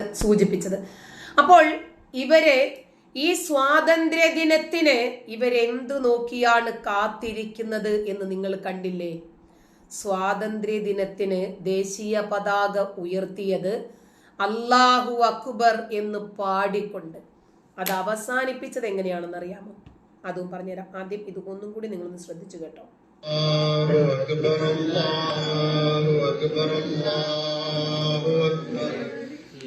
സൂചിപ്പിച്ചത്. അപ്പോൾ ഇവരെ ഈ സ്വാതന്ത്ര്യ ദിനത്തിന് ഇവരെന്തു നോക്കിയാണ് കാത്തിരിക്കുന്നത് എന്ന് നിങ്ങൾ കണ്ടില്ലേ? സ്വാതന്ത്ര്യ ദിനത്തിന് ദേശീയ പതാക ഉയർത്തിയത് അള്ളാഹു അക്ബർ എന്ന് പാടിക്കൊണ്ട്. അത് അവസാനിപ്പിച്ചത് എങ്ങനെയാണെന്ന് അറിയാമോ? അതും പറഞ്ഞുതരാം. ആദ്യം ഇത് ഒന്നും കൂടി നിങ്ങളൊന്ന് ശ്രദ്ധിച്ചു കേട്ടോ. അക്ബർ അക്ബർ അക്ബർ.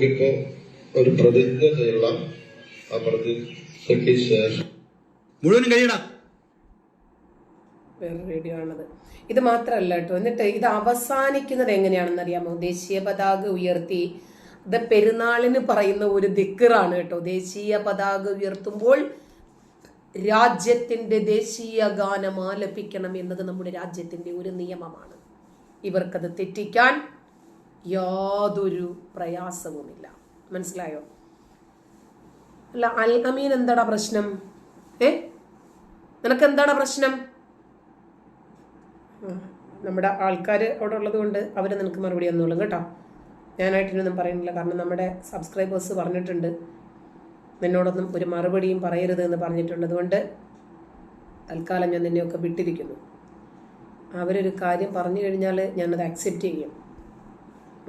നമുക്കിപ്പോ ഒരു പ്രതിജ്ഞ ചെയ്യണം ആ പ്രതിജ്ഞയ്ക്ക് ശേഷം. മുഴുവനും കഴിയണ വേറെ വീഡിയോ ആണത് ഇത് മാത്രമല്ല കേട്ടോ എന്നിട്ട് ഇത് അവസാനിക്കുന്നത് എങ്ങനെയാണെന്ന് അറിയാമോ? ദേശീയ പതാക ഉയർത്തി ഇത് പെരുന്നാളിന് പറയുന്ന ഒരു ദിക്കറാണ് കേട്ടോ. ദേശീയ പതാക ഉയർത്തുമ്പോൾ രാജ്യത്തിന്റെ ദേശീയ ഗാനം ആലപിക്കണം എന്നത് നമ്മുടെ രാജ്യത്തിന്റെ ഒരു നിയമമാണ്. ഇവർക്കത് തെറ്റിക്കാൻ യാതൊരു പ്രയാസവുമില്ല. മനസ്സിലായോ? അല്ല അൽ അമീൻ എന്താടാ പ്രശ്നം? ഏ? നിനക്ക് എന്താടാ പ്രശ്നം നമ്മുടെ ആൾക്കാർ അവിടെ ഉള്ളത് കൊണ്ട് അവർ നിനക്ക് മറുപടി തന്നോളും കേട്ടോ. ഞാനായിട്ടിനൊന്നും പറയുന്നില്ല. കാരണം നമ്മുടെ സബ്സ്ക്രൈബേഴ്സ് പറഞ്ഞിട്ടുണ്ട്. നിന്നോടൊന്നും ഒരു മറുപടിയും പറയരുത് എന്ന് പറഞ്ഞിട്ടുണ്ട്. അതുകൊണ്ട് തൽക്കാലം ഞാൻ നിന്നെയൊക്കെ വിട്ടിരിക്കുന്നു. അവരൊരു കാര്യം പറഞ്ഞു കഴിഞ്ഞാൽ ഞാനത് അക്സെപ്റ്റ് ചെയ്യും.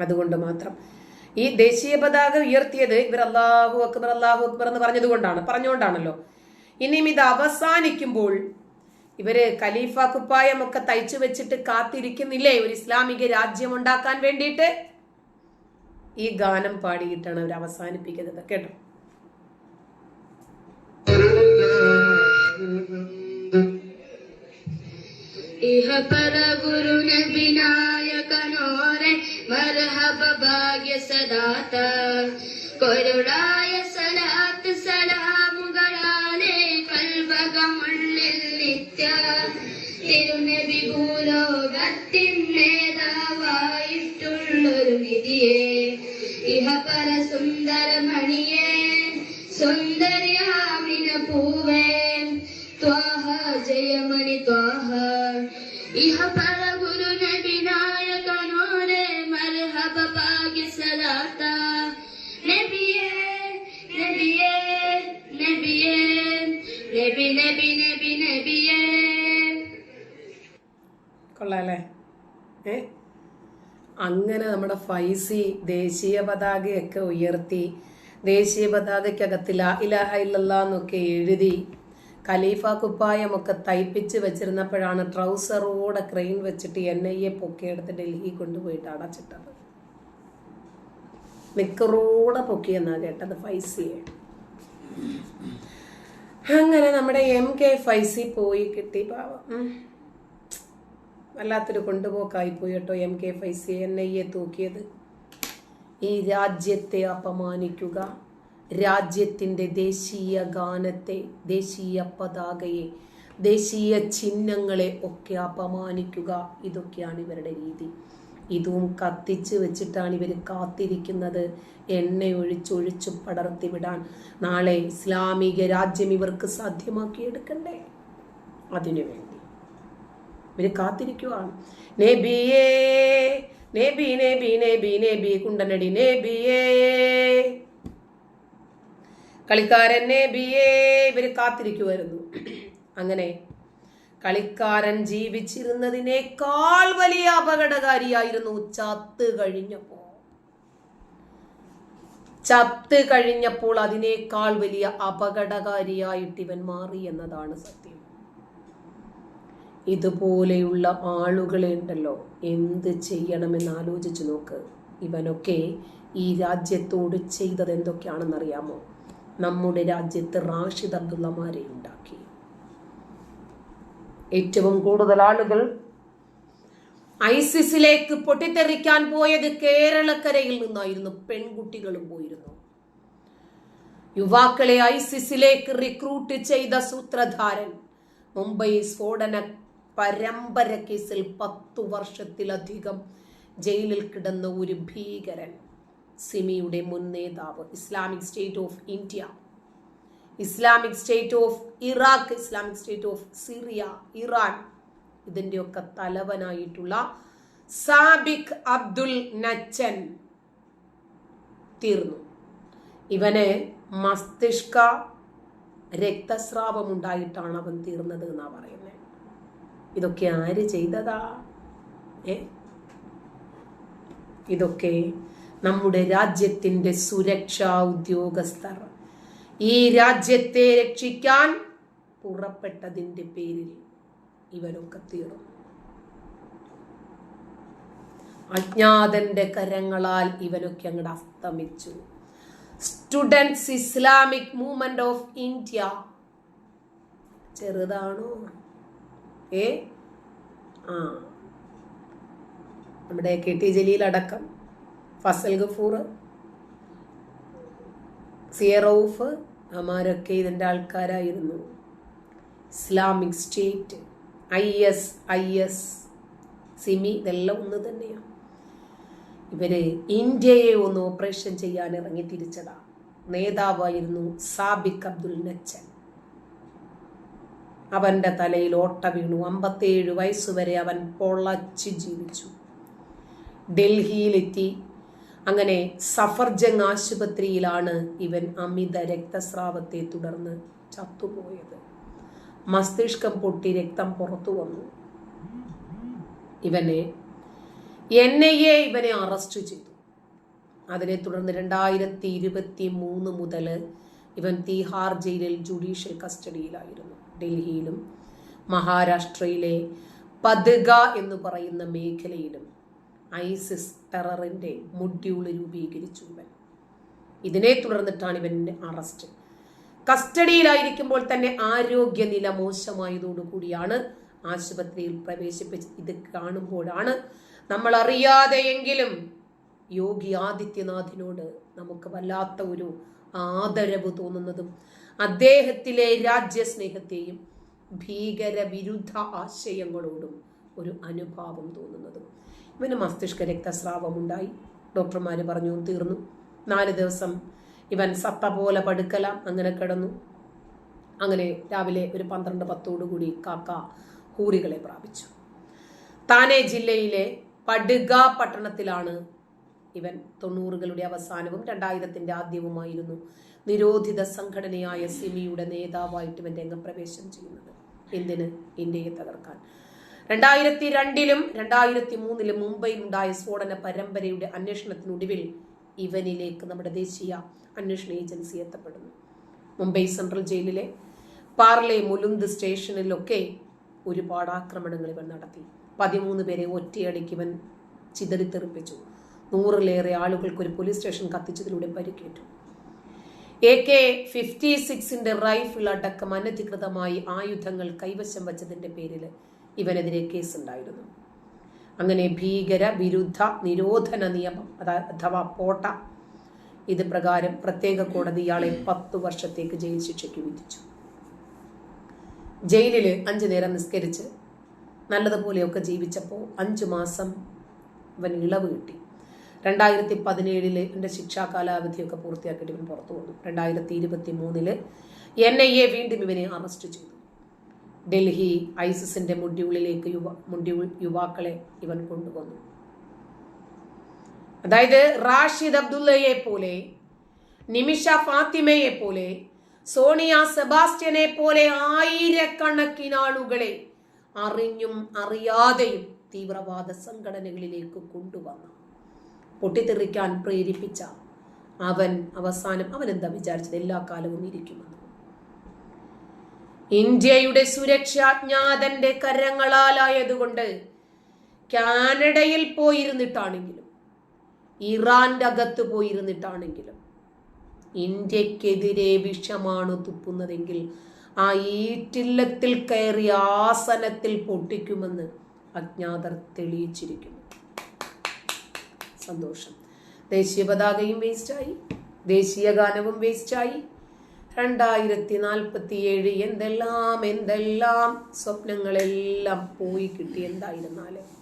അതുകൊണ്ട് മാത്രം. ഈ ദേശീയ പതാക ഉയർത്തിയത് ഇവർ അള്ളാഹു അക്ബർ അള്ളാഹു അക്ബർ എന്ന് പറഞ്ഞതുകൊണ്ടാണ് പറഞ്ഞുകൊണ്ടാണല്ലോ. ഇനിയും ഇത് അവസാനിക്കുമ്പോൾ ഇവർ ഖലീഫ കുപ്പായമൊക്കെ തയ്ച്ചു വെച്ചിട്ട് കാത്തിരിക്കുന്നില്ലേ? ഒരു ഇസ്ലാമിക രാജ്യം ഉണ്ടാക്കാൻ വേണ്ടിയിട്ട് ഈ ഗാനം പാടിയിട്ടാണ് അവർ അവസാനിപ്പിക്കുന്നത്. കേട്ടോ? ഇഹ പര ഗുരു നബിനായകനോരെ മർഹബ ഭാഗ്യ സദാത കൊരുടായ സലാത്ത് സലാമുകളാലെ കൽവകമുള്ളിൽ നിത്യ. തിരുനബി ഭൂലോകത്തിൻ നേതാവായിട്ടുള്ളൊരു നിധിയെ. ഇഹ പര സുന്ദരമണിയെ. സുന്ദരിയാമിന പൂവേ കൊള്ളാല്ലേ ഏ? അങ്ങനെ നമ്മുടെ ഫൈസി ദേശീയ പതാകയൊക്കെ ഉയർത്തി ദേശീയ പതാകയ്ക്കകത്ത് ലാ ഇലാഹ ഇല്ലല്ലാ എന്നൊക്കെ എഴുതി ഖലീഫ കുപ്പായമൊക്കെ തയ്പ്പിച്ച് വെച്ചിരുന്നപ്പോഴാണ് ട്രൗസറോടെ ക്രെയിൻ വെച്ചിട്ട് എൻ ഐ എ പൊക്കിയെടുത്ത് ഡൽഹി കൊണ്ടുപോയിട്ട് അടച്ചിട്ടത്. നിക്കറോടെ പൊക്കിയെന്നാ കേട്ടത് ഫൈസിയെ. അങ്ങനെ നമ്മുടെ എം കെ ഫൈസി പോയി കിട്ടി പാവം. വല്ലാത്തൊരു കൊണ്ടുപോക്കായി പോയി കേട്ടോ M K Faizi N I A തൂക്കിയത്. ഈ രാജ്യത്തെ അപമാനിക്കുക രാജ്യത്തിന്റെ ദേശീയ ഗാനത്തെ ദേശീയ പതാകയെ ദേശീയ ചിഹ്നങ്ങളെ ഒക്കെ അപമാനിക്കുക ഇതൊക്കെയാണ് ഇവരുടെ രീതി. ഇതും കത്തിച്ച് വെച്ചിട്ടാണ് ഇവർ കാത്തിരിക്കുന്നത്. എണ്ണ ഒഴിച്ചൊഴിച്ചു പടർത്തി വിടാൻ. നാളെ ഇസ്ലാമിക രാജ്യം ഇവർക്ക് സാധ്യമാക്കിയെടുക്കണ്ടേ? അതിനു വേണ്ടി ഇവർ കാത്തിരിക്കുവാണ്. കുണ്ടനടി കളിക്കാരൻ ഇവർ കാത്തിരിക്കുമായിരുന്നു അങ്ങനെ കളിക്കാരൻ ജീവിച്ചിരുന്നതിനേക്കാൾ വലിയ അപകടകാരിയായിരുന്നു ചത്ത് കഴിഞ്ഞപ്പോ ചത്ത് കഴിഞ്ഞപ്പോൾ അതിനേക്കാൾ വലിയ അപകടകാരിയായിട്ട് ഇവൻ മാറി എന്നതാണ് സത്യം. ഇതുപോലെയുള്ള ആളുകളെ ഉണ്ടല്ലോ. എന്ത് ചെയ്യണമെന്ന് ആലോചിച്ച് നോക്ക്. ഇവനൊക്കെ ഈ രാജ്യത്തോട് ചെയ്തത് എന്തൊക്കെയാണെന്നറിയാമോ? നമ്മുടെ രാജ്യത്ത് റാഷിദ് അബ്ദുള്ളമാരെ ഉണ്ടാക്കി. ഏറ്റവും കൂടുതൽ ആളുകൾ ഐസിസിലേക്ക് പൊട്ടിത്തെറിക്കാൻ പോയത് കേരളക്കരയിൽ നിന്നായിരുന്നു. പെൺകുട്ടികളും പോയിരുന്നു. യുവാക്കളെ ഐസിസിലേക്ക് റിക്രൂട്ട് ചെയ്ത സൂത്രധാരൻ മുംബൈ സ്ഫോടന പരമ്പര കേസിൽ പത്തു വർഷത്തിലധികം ജയിലിൽ കിടന്ന ഒരു ഭീകരൻ സിമിയുടെ മുൻ നേതാവ് Islamic state of India. Islamic state of Iraq Islamic state of Syria Iran. ഇതിന്റെയൊക്കെ തലവനായിട്ടുള്ള സാബിഖ് അബ്ദുൽ നച്ചൻ തീർന്നു. ഇവന് മസ്തിഷ്ക രക്തസ്രാവം ഉണ്ടായിട്ടാണ് അവൻ തീർന്നത് എന്നാ പറയുന്നത് ഇതൊക്കെ ആര് ചെയ്തതാ? ഏ? ഇതൊക്കെ നമ്മുടെ രാജ്യത്തിന്റെ സുരക്ഷാ ഉദ്യോഗസ്ഥർ. ഈ രാജ്യത്തെ രക്ഷിക്കാൻ പുറപ്പെട്ടതിന്റെ പേരിൽ ഇവരൊക്കെ തീർന്നു. അജ്ഞാതന്റെ കരങ്ങളാൽ ഇവരൊക്കെ അങ്ങോട്ട് അസ്തമിച്ചു. Students Islamic movement of India ചെറുതാണോ? ഏ ആ. നമ്മുടെ കെ ടി ജലീൽ അടക്കം ഫസൽ ഗഫൂർ സിയറൌഫ് അമാരൊക്കെ ഇതിന്റെ ആൾക്കാരായിരുന്നു. Islamic state I S I S SIMI ഇതെല്ലാം ഒന്ന് തന്നെയാണ് ഇവർ ഇന്ത്യയെ ഒന്ന് ഓപ്പറേഷൻ ചെയ്യാൻ ഇറങ്ങി തിരിച്ചതാണ് നേതാവായിരുന്നു സാബിക് അബ്ദുൽ നച്ചൻ അവന്റെ തലയിൽ ഓട്ട വീണു. അമ്പത്തേഴ് വയസ്സുവരെ അവൻ പൊളച്ച് ജീവിച്ചു. ഡൽഹിയിലെത്തി. അങ്ങനെ സഫർജംഗ് ആശുപത്രിയിലാണ് ഇവൻ അമിത രക്തസ്രാവത്തെ തുടർന്ന് ചത്തുപോയത്. മസ്തിഷ്കം പൊട്ടി രക്തം പുറത്തു വന്നു. ഇവനെ എൻ ഐ എ ഇവനെ അറസ്റ്റ് ചെയ്തു. അതിനെ തുടർന്ന് രണ്ടായിരത്തി ഇരുപത്തി മൂന്ന് മുതൽ ഇവൻ തീഹാർ ജയിലിൽ ജുഡീഷ്യൽ കസ്റ്റഡിയിലായിരുന്നു. ഡൽഹിയിലും മഹാരാഷ്ട്രയിലെ പദ്ഗ എന്ന് പറയുന്ന മേഖലയിലും ഐസിസ് ടെററിന്റെ മൊഡ്യൂൾ രൂപീകരിച്ചു ഇവൻ. ഇതിനെ തുടർന്നിട്ടാണ് ഇവന്റെ അറസ്റ്റ്. കസ്റ്റഡിയിലായിരിക്കുമ്പോൾ തന്നെ ആരോഗ്യനില മോശമായതോടുകൂടിയാണ് ആശുപത്രിയിൽ പ്രവേശിപ്പിച്ച് ഇത് കാണുമ്പോഴാണ് നമ്മൾ അറിയാതെയെങ്കിലും യോഗി ആദിത്യനാഥിനോട് നമുക്ക് വല്ലാത്ത ഒരു ആദരവ് തോന്നുന്നതും അദ്ദേഹത്തിലെ രാജ്യസ്നേഹത്തെയും ഭീകര വിരുദ്ധ ആശയങ്ങളോടും ഒരു അനുഭാവം തോന്നുന്നതും. ഇവന് മസ്തിഷ്ക രക്തസ്രാവം ഉണ്ടായി ഡോക്ടർമാർ പറഞ്ഞു തീർന്നു. നാല് ദിവസം ഇവൻ സത്ത പോലെ പടുക്കലാം അങ്ങനെ കിടന്നു. അങ്ങനെ രാവിലെ ഒരു പന്ത്രണ്ട് പത്തോടുകൂടി കാക്ക ഹൂറികളെ പ്രാപിച്ചു. താനെ ജില്ലയിലെ പടുക പട്ടണത്തിലാണ് ഇവൻ തൊണ്ണൂറുകളുടെ അവസാനവും രണ്ടായിരത്തിന്റെ ആദ്യവുമായിരുന്നു. നിരോധിത സംഘടനയായ സിമിയുടെ നേതാവായിട്ട് ഇവൻ രംഗപ്രവേശം ചെയ്യുന്നത്. എന്തിന്? ഇന്ത്യയെ തകർക്കാൻ. രണ്ടായിരത്തി രണ്ടിലും രണ്ടായിരത്തി മൂന്നിലും മുംബൈയിൽ ഉണ്ടായ സ്ഫോടന പരമ്പരയുടെ അന്വേഷണത്തിനൊടുവിൽ ഇവനിലേക്ക് നമ്മുടെ ദേശീയ അന്വേഷണ ഏജൻസി എത്തപ്പെടുന്നു. മുംബൈ സെൻട്രൽ ജയിലിലെ പാർലെ മുലുന്ത് സ്റ്റേഷനിലൊക്കെ ഒരുപാട് ആക്രമണങ്ങൾ ഇവൻ നടത്തി. പതിമൂന്ന് പേരെ ഒറ്റയടിക്ക് ഇവൻ ചിതറിത്തെറിപ്പിച്ചു. നൂറിലേറെ ആളുകൾക്ക് ഒരു പോലീസ് സ്റ്റേഷൻ കത്തിച്ചതിലൂടെ പരിക്കേറ്റു. എ കെ ഫിഫ്റ്റി സിക്സിന്റെ റൈഫിൾ അടക്കം അനധികൃതമായി ആയുധങ്ങൾ കൈവശം വച്ചതിന്റെ പേരിൽ ഇവനെതിരെ കേസുണ്ടായിരുന്നു. അങ്ങനെ ഭീകര വിരുദ്ധ നിരോധന നിയമം അഥവാ പോട്ട ഇത് പ്രകാരം പ്രത്യേക കോടതി ഇയാളെ പത്തു വർഷത്തേക്ക് ജയിൽ ശിക്ഷയ്ക്ക് വിധിച്ചു. ജയിലിൽ അഞ്ചു നേരം നിസ്കരിച്ച് നല്ലതുപോലെയൊക്കെ ജീവിച്ചപ്പോൾ അഞ്ചു മാസം ഇവൻ ഇളവ് കിട്ടി. രണ്ടായിരത്തി പതിനേഴിൽ എന്റെ ശിക്ഷാ കാലാവധിയൊക്കെ പൂർത്തിയാക്കിയിട്ട് ഇവൻ പുറത്തു വന്നു. രണ്ടായിരത്തി ഇരുപത്തി മൂന്നിൽ എൻ ഐ എ വീണ്ടും ഇവനെ അറസ്റ്റ് ചെയ്തു. ഡൽഹി ഐസിസിന്റെ മുഡ്യൂളിലേക്ക് യുവ മുഡ്യൂൾ യുവാക്കളെ ഇവൻ കൊണ്ടുവന്നു. അതായത് റാഷിദ് അബ്ദുള്ളയെ പോലെ നിമിഷ ഫാത്തിമയെ പോലെ സോണിയ സെബാസ്റ്റ്യനെ പോലെ ആയിരക്കണക്കിന് ആളുകളെ അറിഞ്ഞും അറിയാതെയും തീവ്രവാദ സംഘടനകളിലേക്ക് കൊണ്ടുവന്ന. പൊട്ടിത്തെറിക്കാൻ പ്രേരിപ്പിച്ച അവൻ അവസാനം അവൻ എന്താ വിചാരിച്ചത്? എല്ലാ കാലവും ഇരിക്കുമെന്ന് ഇന്ത്യയുടെ സുരക്ഷ അജ്ഞാതന്റെ കരങ്ങളാലായതുകൊണ്ട് കാനഡയിൽ പോയിരുന്നിട്ടാണെങ്കിലും ഇറാന്റെ അകത്ത് പോയിരുന്നിട്ടാണെങ്കിലും ഇന്ത്യക്കെതിരെ വിഷമാണ് തുപ്പുന്നതെങ്കിൽ ആ ഈറ്റില്ലത്തിൽ കയറി ആസനത്തിൽ പൊട്ടിക്കുമെന്ന് അജ്ഞാതർ തെളിയിച്ചിരിക്കുന്നു. സന്തോഷം. ദേശീയ പതാകയും വേസ്റ്റായി. ദേശീയ ഗാനവും വേസ്റ്റായി. രണ്ടായിരത്തി നാൽപ്പത്തി ഏഴ് എന്തെല്ലാം എന്തെല്ലാം സ്വപ്നങ്ങളെല്ലാം പോയി കിട്ടി എന്തായിരുന്നാലും.